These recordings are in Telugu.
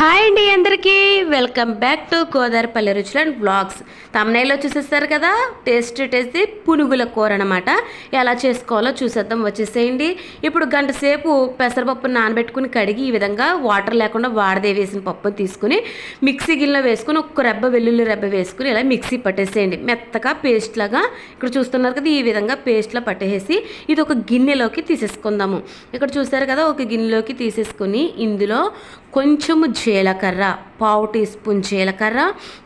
హాయ్ అండి అందరికీ. వెల్కమ్ బ్యాక్ టు గోదావరిపల్లి రుచులు అండ్ బ్లాగ్స్ తమ్నైలో చూసేస్తారు కదా టేస్ట్ టేస్ట్ పునుగుల కూర అనమాట ఎలా చేసుకోవాలో చూసేద్దాం వచ్చేసేయండి. ఇప్పుడు గంట సేపు పెసరపప్పు నానబెట్టుకుని కడిగి ఈ విధంగా వాటర్ లేకుండా వాడదే వేసిన పప్పును తీసుకుని మిక్సీ గిన్నెలో వేసుకుని ఒక్క రెబ్బ వెల్లుల్లి రెబ్బ వేసుకుని ఇలా మిక్సీ పట్టేసేయండి. మెత్తగా పేస్ట్ లాగా ఇక్కడ చూస్తున్నారు కదా ఈ విధంగా పేస్ట్లా పట్టేసి ఇది ఒక గిన్నెలోకి తీసేసుకుందాము. ఇక్కడ చూసారు కదా ఒక గిన్నెలోకి తీసేసుకుని ఇందులో కొంచెము జీలకర్ర పావు టీ స్పూన్ జీలకర్ర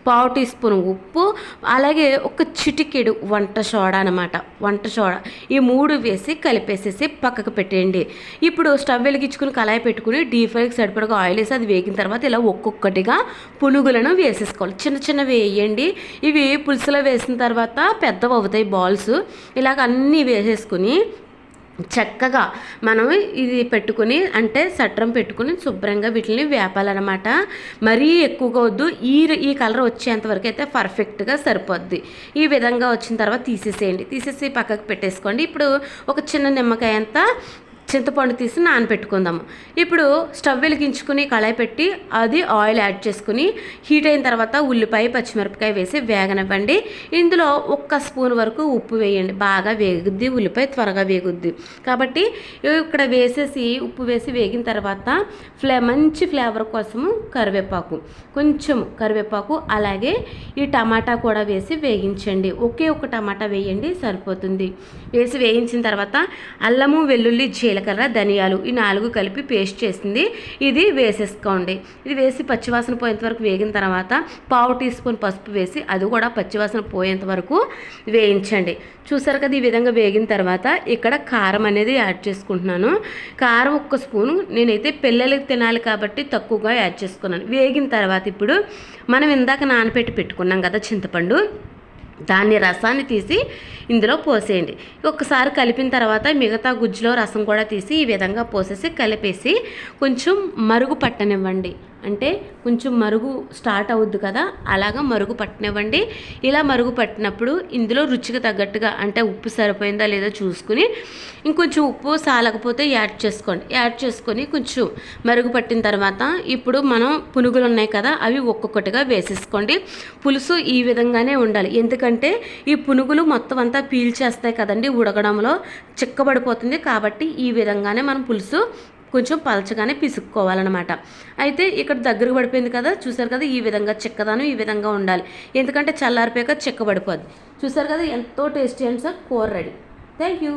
పావు టీ స్పూన్ ఉప్పు అలాగే ఒక చిటికెడు వంట సోడా అనమాట వంట సోడా. ఈ మూడు వేసి కలిపేసేసి పక్కకు పెట్టేయండి. ఇప్పుడు స్టవ్ వెలిగించుకుని కళాయి పెట్టుకుని డీప్ ఫ్రైకి సరిపడగా ఆయిల్ వేసి అది వేగిన తర్వాత ఇలా ఒక్కొక్కటిగా పునుగులను వేసేసుకోవాలి. చిన్న చిన్న వేయండి. ఇవి పులుసులో వేసిన తర్వాత పెద్దవి అవుతాయి బాల్స్. ఇలాగ అన్నీ వేసేసుకుని చక్కగా మనం ఇది పెట్టుకుని అంటే సట్రం పెట్టుకుని శుభ్రంగా వీటిని వేపాలన్నమాట. మరీ ఎక్కువగా వద్దు ఈ ఈ కలర్ వచ్చేంత వరకు అయితే పర్ఫెక్ట్గా సరిపోద్ది. ఈ విధంగా వచ్చిన తర్వాత తీసేసేయండి. తీసేసి పక్కకు పెట్టేసుకోండి. ఇప్పుడు ఒక చిన్న నిమ్మకాయ అంతా చింతపండు తీసి నానపెట్టుకుందాము. ఇప్పుడు స్టవ్ వెలిగించుకుని కళాయి పెట్టి అది ఆయిల్ యాడ్ చేసుకుని హీట్ అయిన తర్వాత ఉల్లిపాయ పచ్చిమిరపకాయ వేసి వేగనివ్వండి. ఇందులో ఒక్క స్పూన్ వరకు ఉప్పు వేయండి. బాగా వేగుద్ది ఉల్లిపాయ త్వరగా వేగుద్ది. కాబట్టి ఇక్కడ వేసేసి ఉప్పు వేసి వేగిన తర్వాత ఫ్లే మంచి ఫ్లేవర్ కోసము కరివేపాకు కొంచెం కరివేపాకు అలాగే ఈ టమాటా కూడా వేసి వేగించండి. ఒకే ఒక టమాటా వేయండి సరిపోతుంది. వేసి వేయించిన తర్వాత అల్లము వెల్లుల్లి జీలకర్ర ధనియాలు ఈ నాలుగు కలిపి పేస్ట్ చేసింది. ఇది వేసేసుకోండి. ఇది వేసి పచ్చివాసన పోయేంత వరకు వేగిన తర్వాత పావు టీ స్పూన్ పసుపు వేసి అది కూడా పచ్చివాసన పోయేంత వరకు వేయించండి. చూసారు కదా ఈ విధంగా వేగిన తర్వాత ఇక్కడ కారం అనేది యాడ్ చేసుకుంటున్నాను. కారం ఒక్క స్పూను నేనైతే పిల్లలకి తినాలి కాబట్టి తక్కువగా యాడ్ చేసుకున్నాను. వేగిన తర్వాత ఇప్పుడు మనం ఇందాక నానపెట్టి పెట్టుకున్నాం కదా చింతపండు. దాన్ని రసాన్ని తీసి ఇందులో పోసేయండి. ఒక్కసారి కలిపిన తర్వాత మిగతా గుజ్జులో రసం కూడా తీసి ఈ విధంగా పోసేసి కలిపేసి కొంచెం మరుగు పట్టనివ్వండి. అంటే కొంచెం మరుగు స్టార్ట్ అవుద్ది కదా అలాగా మరుగు పట్టనివ్వండి. ఇలా మరుగు పట్టినప్పుడు ఇందులో రుచికి తగ్గట్టుగా అంటే ఉప్పు సరిపోయిందా లేదో చూసుకుని ఇంకొంచెం ఉప్పు సాలకపోతే యాడ్ చేసుకోండి. యాడ్ చేసుకొని కొంచెం మరుగు పట్టిన తర్వాత ఇప్పుడు మనం పునుగులు ఉన్నాయి కదా అవి ఒక్కొక్కటిగా వేసేసుకోండి. పులుసు ఈ విధంగానే ఉండాలి. ఎందుకంటే ఈ పునుగులు మొత్తం అంతా పీల్చేస్తాయి కదండి ఉడకడంలో చిక్కబడిపోతుంది కాబట్టి ఈ విధంగానే మనం పులుసు కొంచెం పలచగానే పిసుక్కోవాలన్నమాట. అయితే ఇక్కడ దగ్గరకు పడిపోయింది కదా చూసారు కదా ఈ విధంగా చిక్కదానం ఈ విధంగా ఉండాలి. ఎందుకంటే చల్లారిపోయాక చిక్కబడిపోద్ది చూసారు కదా ఎంతో టేస్టీ అండ్ సార్ కూర రెడీ. Thank you